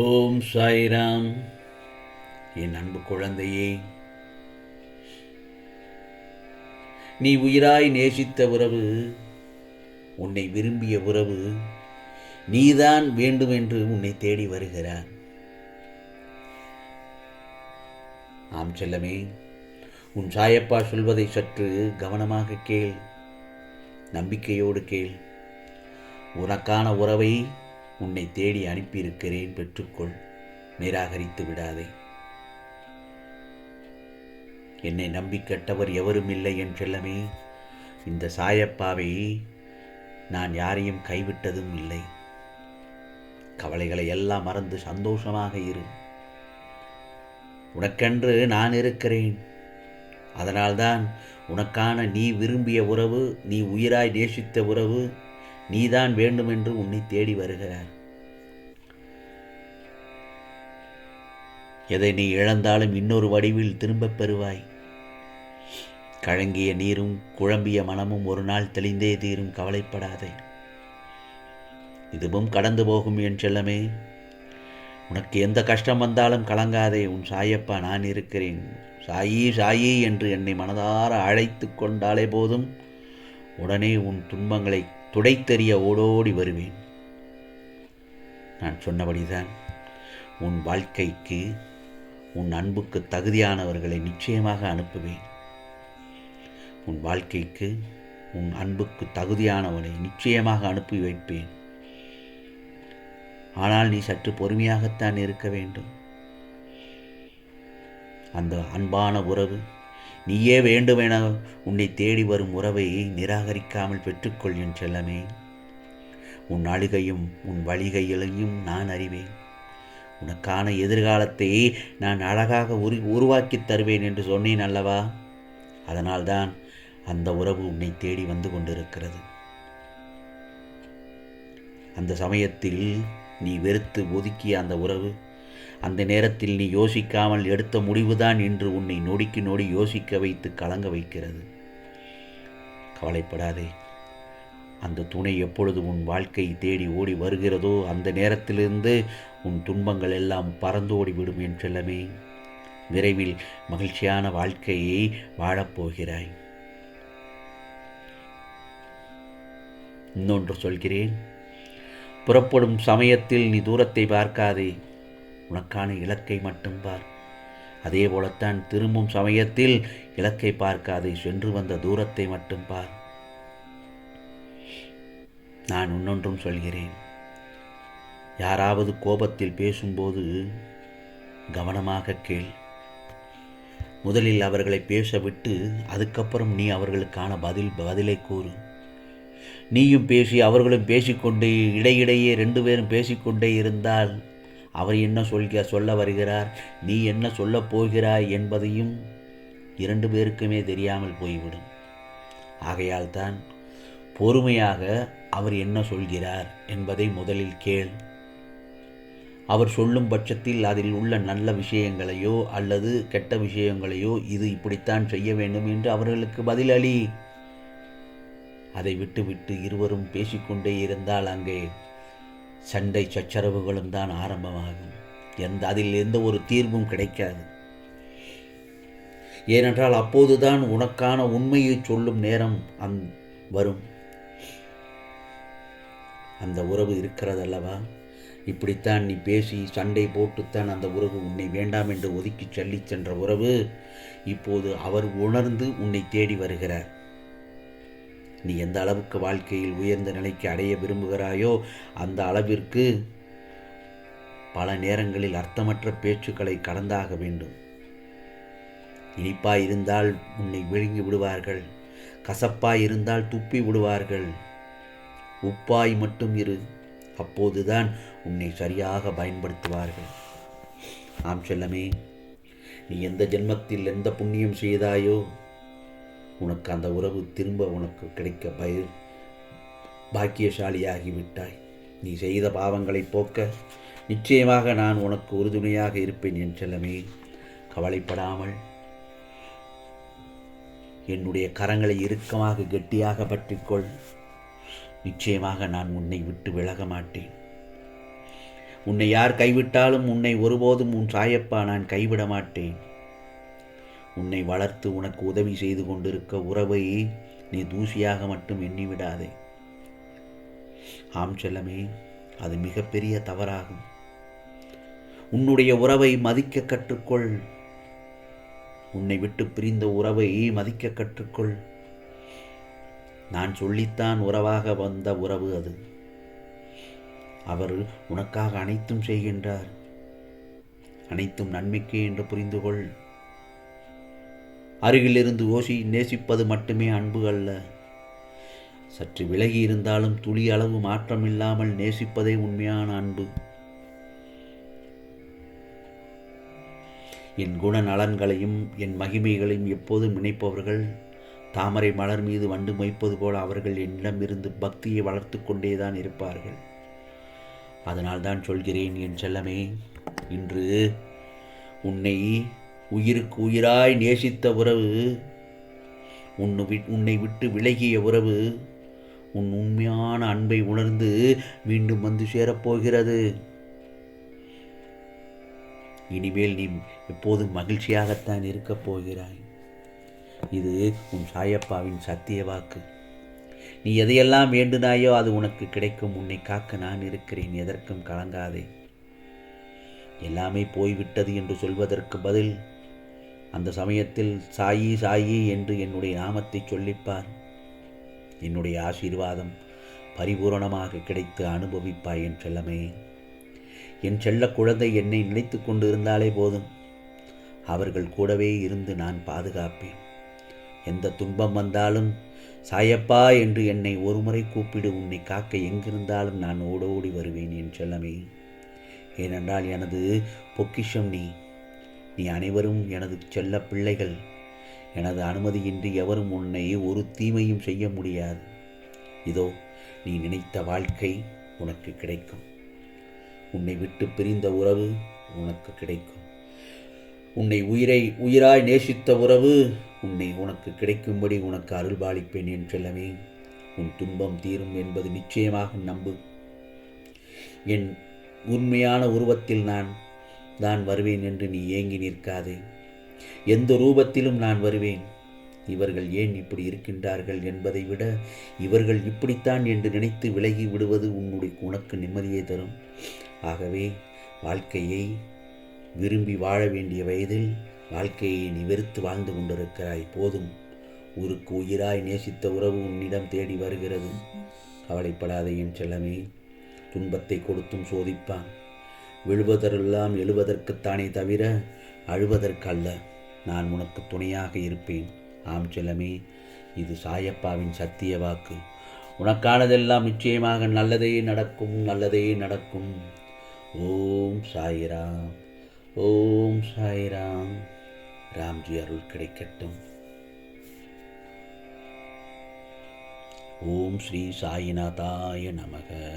ஓம் சாய்ராம். என் அன்பு குழந்தையே நீ உயிராய் நேசித்த உறவு உன்னை விரும்பிய உறவு நீதான் வேண்டும் என்று உன்னை தேடி வருகிறார். ஆம் செல்லமே உன் சாயப்பா சொல்வதை சற்று கவனமாக கேள் நம்பிக்கையோடு கேள். உனக்கான உறவை உன்னை தேடி அனுப்பியிருக்கிறேன் பெற்றுக்கொள். நிராகரித்து விடாதே. என்னை நம்பி கெட்டவர் எவரும் இல்லை என் செல்லமே. இந்த சாயப்பாவை நான் யாரையும் கைவிட்டதும் இல்லை. கவலைகளை எல்லாம் மறந்து சந்தோஷமாக இரு. உனக்கென்று நான் இருக்கிறேன். அதனால்தான் உனக்கான நீ விரும்பிய உறவு நீ உயிராய் நேசித்த உறவு நீதான் வேண்டுமென்று உன்னை தேடி வருகிறார் எதை நீ இழந்தாலும் இன்னொரு வடிவில் திரும்பப் பெறுவாய். கழங்கிய நீரும் குழம்பிய மனமும் ஒரு நாள் தெளிந்தே தீரும் கவலைப்படாதே. இதுவும் கடந்து போகும் என் செல்லமே. உனக்கு எந்த கஷ்டம் வந்தாலும் கலங்காதே உன் சாயப்பா நான் இருக்கிறேன். சாயி சாயி என்று என்னை மனதார அழைத்து கொண்டாலே போதும் உடனே உன் துன்பங்களை துடைத்தெறிய ஓடோடி வருவேன். நான் சொன்னபடிதான் உன் வாழ்க்கைக்கு உன் அன்புக்கு தகுதியானவர்களை நிச்சயமாக அனுப்புவேன். உன் வாழ்க்கைக்கு உன் அன்புக்கு தகுதியானவனை நிச்சயமாக அனுப்பி வைப்பேன். ஆனால் நீ சற்று பொறுமையாகத்தான் இருக்க வேண்டும். அந்த அன்பான உறவு நீயே வேண்டுமென உன்னை தேடி வரும் உறவை நிராகரிக்காமல் பெற்றுக்கொள் என் செல்லமே. உன் அழுகையும் உன் வழிகையிலையும் நான் அறிவேன். உனக்கான எதிர்காலத்தை நான் அழகாக உரு உருவாக்கி தருவேன் என்று சொன்னேன் அல்லவா? அதனால்தான் அந்த உறவு உன்னை தேடி வந்து கொண்டிருக்கிறது. அந்த சமயத்தில் நீ வெறுத்து ஒதுக்கிய அந்த உறவு அந்த நேரத்தில் நீ யோசிக்காமல் எடுத்த முடிவுதான் இன்று உன்னை நொடிக்கு நொடி யோசிக்க வைத்து கலங்க வைக்கிறது. கவலைப்படாதே. அந்த துணை எப்பொழுது உன் வாழ்க்கை தேடி ஓடி வருகிறதோ அந்த நேரத்திலிருந்து உன் துன்பங்கள் எல்லாம் பறந்து ஓடிவிடும் என் செல்லமே. விரைவில் மகிழ்ச்சியான வாழ்க்கையை வாழப்போகிறாய் இன்னொன்று சொல்கிறேன். புறப்படும் சமயத்தில் நீ தூரத்தை பார்க்காதே. உனக்கான இலக்கை மட்டும் பார். அதே போலத்தான் திரும்பும் சமயத்தில் இலக்கை பார்க்காதே சென்று வந்த தூரத்தை மட்டும் பார். நான் இன்னொன்றும் சொல்கிறேன். யாராவது கோபத்தில் பேசும்போது கவனமாக கேள். முதலில் அவர்களை பேச விட்டு அதுக்கப்புறம் நீ அவர்களுக்கான பதில் பதிலை கூறு. நீயும் பேசி அவர்களும் பேசிக்கொண்டே இடையிடையே ரெண்டு பேரும் பேசிக்கொண்டே இருந்தால் அவர் என்ன சொல்க சொல்ல வருகிறார்? நீ என்ன சொல்லப் போகிறாய் என்பதையும் இரண்டு பேருக்குமே தெரியாமல் போய்விடும். ஆகையால் தான் பொறுமையாக அவர் என்ன சொல்கிறார் என்பதை முதலில் கேள். அவர் சொல்லும் பட்சத்தில் அதில் உள்ள நல்ல விஷயங்களையோ அல்லது கெட்ட விஷயங்களையோ இது இப்படித்தான் செய்ய வேண்டும் என்று அவர்களுக்கு பதிலளி. அதை விட்டுவிட்டு இருவரும் பேசிக்கொண்டே இருந்தால் அங்கே சண்டை சச்சரவுகளும் தான் ஆரம்பமாகும். எந்த அதில் எந்த ஒரு தீர்வும் கிடைக்காது. ஏனென்றால் அப்போதுதான் உனக்கான உண்மையை சொல்லும் நேரம் அந் வரும். அந்த உறவு இருக்கிறதல்லவா? இப்படித்தான் நீ பேசி சண்டை போட்டுத்தான் அந்த உறவு உன்னை வேண்டாம் என்று ஒதுக்கி சொல்லி சென்ற உறவு இப்போது அவர் உணர்ந்து உன்னை தேடி வருகிறார். நீ எந்த அளவுக்கு வாழ்க்கையில் உயர்ந்த நிலைக்கு அடைய விரும்புகிறாயோ அந்த அளவிற்கு பல நேரங்களில் அர்த்தமற்ற பேச்சுக்களை கடந்தாக வேண்டும். இனிப்பாய் இருந்தால் உன்னை விழுங்கி விடுவார்கள். கசப்பாய் இருந்தால் துப்பி விடுவார்கள். உப்பாய் மட்டும் இரு. அப்போதுதான் உன்னை சரியாக பயன்படுத்துவார்கள். ஆம் செல்லமே நீ எந்த ஜென்மத்தில் எந்த புண்ணியம் செய்தாயோ உனக்கு அந்த உறவு திரும்ப உனக்கு கிடைக்க பய பாக்கியசாலியாகிவிட்டாய். நீ செய்த பாவங்களை போக்க நிச்சயமாக நான் உனக்கு உறுதுணையாக இருப்பேன் என் செல்லமே. கவலைப்படாமல். என்னுடைய கரங்களை இறுக்கமாக கெட்டியாக பற்றிக்கொள். நிச்சயமாக நான் உன்னை விட்டு விலக மாட்டேன். உன்னை யார் கைவிட்டாலும் உன்னை ஒருபோதும் உன் சாயப்பா நான் கைவிட மாட்டேன். உன்னை வளர்த்து உனக்கு உதவி செய்து கொண்டிருக்க உறவை நீ தூசியாக மட்டும் எண்ணிவிடாதே. ஆம் செல்லமே அது மிகப்பெரிய தவறாகும். உன்னுடைய உறவை மதிக்க கற்றுக்கொள். உன்னை விட்டு பிரிந்த உறவை மதிக்க கற்றுக்கொள். நான் சொல்லித்தான் உறவாக வந்த உறவு அது. அவர் உனக்காக அனைத்தும் செய்கின்றார். அனைத்தும் நன்மைக்கே என்று புரிந்து கொள் அருகிலிருந்து ஓசி நேசிப்பது மட்டுமே அன்பு அல்ல. சற்று விலகி இருந்தாலும் துளி அளவு மாற்றமில்லாமல் நேசிப்பதே உண்மையான அன்பு. என் குண நலன்களையும் என் மகிமைகளையும் எப்போதும் நினைப்பவர்கள் தாமரை மலர் மீது வண்டு மொய்ப்பது போல அவர்கள் என்னிடமிருந்து பக்தியை வளர்த்து கொண்டேதான் இருப்பார்கள். அதனால் தான் சொல்கிறேன் என் செல்லமே இன்று உன்னை உயிருக்கு உயிராய் நேசித்த உறவு உன்னை வி உன்னை விட்டு விலகிய உறவு உன் உண்மையான அன்பை உணர்ந்து மீண்டும் வந்து சேரப்போகிறது. இனிமேல் நீ எப்போதும் மகிழ்ச்சியாகத்தான் இருக்கப் போகிறாய். இது உன் சாயப்பாவின் சத்திய வாக்கு. நீ எதையெல்லாம் வேண்டுனாயோ அது உனக்கு கிடைக்கும். உன்னை காக்க நான் இருக்கிறேன். எதற்கும் கலங்காதே. எல்லாமே போய்விட்டது என்று சொல்வதற்கு பதில் அந்த சமயத்தில் சாயி சாயி என்று என்னுடைய நாமத்தை சொல்லிப்பார். என்னுடைய ஆசீர்வாதம் பரிபூரணமாக கிடைத்து அனுபவிப்பாய் என் செல்லமே. என் செல்ல குழந்தை என்னை நினைத்து கொண்டு இருந்தாலே போதும். அவர்கள் கூடவே இருந்து நான் பாதுகாப்பேன். எந்த துன்பம் வந்தாலும் சாயப்பா என்று என்னை ஒருமுறை கூப்பிடு உன்னை காக்க எங்கிருந்தாலும் நான் ஓடோடி வருவேன் என் செல்லமே. ஏனென்றால் எனது பொக்கிஷம் நீ. நீ அனைவரும் எனது செல்ல பிள்ளைகள். எனது அனுமதியின்றி எவரும் உன்னை ஒரு தீமையும் செய்ய முடியாது. இதோ நீ நினைத்த வாழ்க்கை உனக்கு கிடைக்கும். உன்னை விட்டு பிரிந்த உறவு உனக்கு கிடைக்கும். உன்னை உயிரை உயிராய் நேசித்த உறவு உன்னை உனக்கு கிடைக்கும்படி உனக்கு அருள்பாலிப்பேன் என் செல்லமே. உன் துன்பம் தீரும் என்பது நிச்சயமாக நம்பு. என் உண்மையான உருவத்தில் நான் நான் வருவேன் என்று நீ ஏங்கி நிற்காதே. எந்த ரூபத்திலும் நான் வருவேன். இவர்கள் ஏன் இப்படி இருக்கின்றார்கள் என்பதை விட இவர்கள் இப்படித்தான் என்று நினைத்து விலகி விடுவது உன்னுடைய உனக்கு நிம்மதியை தரும். ஆகவே வாழ்க்கையை விரும்பி வாழ வேண்டிய வயதில் வாழ்க்கையை நீ வெறுத்து வாழ்ந்து கொண்டிருக்கிறாய். போதும். ஊருக்கு உயிராய் நேசித்த உறவு உன்னிடம் தேடி வருகிறது. கவலைப்படாத என் செல்லமே. துன்பத்தை கொடுத்தும் சோதிப்பான். விழுவதெல்லாம் எழுவதற்குத்தானே தவிர அழுவதற்கல்ல. நான் உனக்கு துணையாக இருப்பேன். ஆம் செல்லமே இது சாயப்பாவின் சத்திய வாக்கு. உனக்கானதெல்லாம் நிச்சயமாக நல்லதே நடக்கும் நல்லதே நடக்கும். ஓம் சாயிராம் ஓம் சாயிராம். ராம்ஜி அருள் கிடைக்கட்டும். ஓம் ஸ்ரீ சாயிநாதாய நமக.